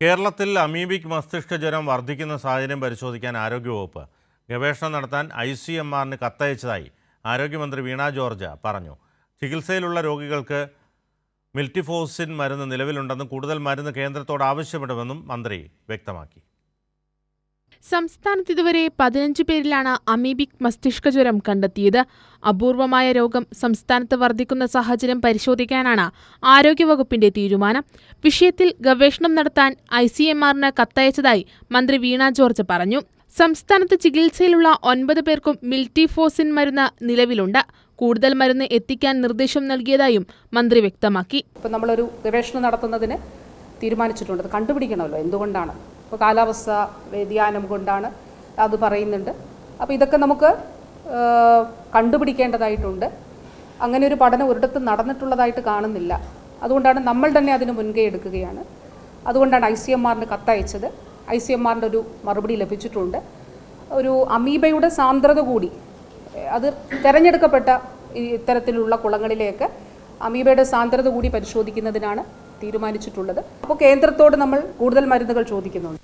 കേരളത്തിൽ അമീബിക് മസ്തിഷ്ക ജ്വരം വർദ്ധിക്കുന്ന സാഹചര്യം പരിശോധിക്കാൻ ആരോഗ്യവകുപ്പ് ഗവേഷണം നടത്താൻ ഐ സി എം ആറിന് കത്തയച്ചതായി ആരോഗ്യമന്ത്രി വീണ ജോർജ് പറഞ്ഞു. ചികിത്സയിലുള്ള രോഗികൾക്ക് മിൽറ്റിഫോസിൻ മരുന്ന് നിലവിലുണ്ടെന്നും കൂടുതൽ മരുന്ന് കേന്ദ്രത്തോട് ആവശ്യപ്പെടുമെന്നും മന്ത്രി വ്യക്തമാക്കി. സംസ്ഥാനത്ത് ഇതുവരെ പതിനഞ്ച് പേരിലാണ് അമീബിക് മസ്തിഷ്ക ജ്വരം കണ്ടെത്തിയത്. അപൂർവമായ രോഗം സംസ്ഥാനത്ത് വർദ്ധിക്കുന്ന സാഹചര്യം പരിശോധിക്കാനാണ് ആരോഗ്യവകുപ്പിന്റെ തീരുമാനം. വിഷയത്തിൽ ഗവേഷണം നടത്താൻ ഐ സി എം ആറിന് കത്തയച്ചതായി മന്ത്രി വീണ ജോർജ് പറഞ്ഞു. സംസ്ഥാനത്ത് ചികിത്സയിലുള്ള ഒൻപത് പേർക്കും മിൽറ്റിഫോസിൻ മരുന്ന് നിലവിലുണ്ട്. കൂടുതൽ മരുന്ന് എത്തിക്കാൻ നിർദ്ദേശം നൽകിയതായും മന്ത്രി വ്യക്തമാക്കി. ഇപ്പം നമ്മളൊരു ഗവേഷണം നടത്തുന്നതിന് തീരുമാനിച്ചിട്ടുണ്ട്. അത് കണ്ടുപിടിക്കണമല്ലോ. എന്തുകൊണ്ടാണ്? ഇപ്പോൾ കാലാവസ്ഥ വ്യതിയാനം കൊണ്ടാണ് അത് പറയുന്നുണ്ട്. അപ്പോൾ ഇതൊക്കെ നമുക്ക് കണ്ടുപിടിക്കേണ്ടതായിട്ടുണ്ട്. അങ്ങനെ ഒരു പഠനം ഒരിടത്ത് നടന്നിട്ടുള്ളതായിട്ട് കാണുന്നില്ല. അതുകൊണ്ടാണ് നമ്മൾ തന്നെ അതിന് മുൻകൈ എടുക്കുകയാണ്. അതുകൊണ്ടാണ് ഐ സി എം ആറിന് കത്തയച്ചത്. ഐ സി എം ആറിന്റെ ഒരു മറുപടി ലഭിച്ചിട്ടുണ്ട്. ഒരു അമീബയുടെ സാന്ദ്രത കൂടി അത് തിരഞ്ഞെടുക്കപ്പെട്ട ഇത്തരത്തിലുള്ള കുളങ്ങളിലേക്ക് അമീബയുടെ സാന്ദ്രത കൂടി പരിശോധിക്കുന്നതിനാണ് തീരുമാനിച്ചിട്ടുള്ളത്. അപ്പോൾ കേന്ദ്രത്തോട് നമ്മൾ കൂടുതൽ മരുന്നുകൾ ചോദിക്കുന്നുണ്ട്.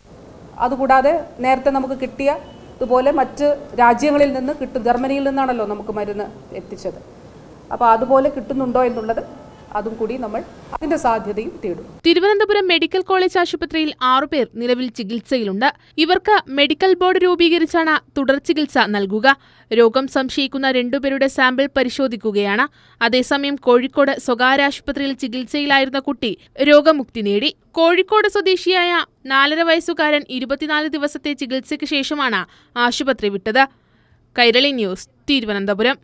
അതുകൂടാതെ നേരത്തെ നമുക്ക് കിട്ടിയ ഇതുപോലെ മറ്റ് രാജ്യങ്ങളിൽ നിന്ന് കിട്ടും ജർമ്മനിയിൽ നിന്നാണല്ലോ നമുക്ക് മരുന്ന് എത്തിച്ചത്. അപ്പോൾ അതുപോലെ കിട്ടുന്നുണ്ടോ എന്നുള്ളത് അതും കൂടി നമ്മൾ അതിന്റെ സാധ്യതയും തേടും. തിരുവനന്തപുരം മെഡിക്കൽ കോളേജ് ആശുപത്രിയിൽ ആറുപേർ നിലവിൽ ചികിത്സയിലുണ്ട്. ഇവർക്ക് മെഡിക്കൽ ബോർഡ് രൂപീകരിച്ചാണ് തുടർ ചികിത്സ നൽകുക. രോഗം സംശയിക്കുന്ന രണ്ടുപേരുടെ സാമ്പിൾ പരിശോധിക്കുകയാണ്. അതേസമയം കോഴിക്കോട് സ്വകാര്യ ആശുപത്രിയിൽ ചികിത്സയിലായിരുന്ന കുട്ടി രോഗമുക്തി നേടി. കോഴിക്കോട് സ്വദേശിയായ നാലര വയസ്സുകാരൻ ഇരുപത്തിനാല് ദിവസത്തെ ചികിത്സയ്ക്ക് ശേഷമാണ് ആശുപത്രി വിട്ടത്. കൈരളി ന്യൂസ് തിരുവനന്തപുരം.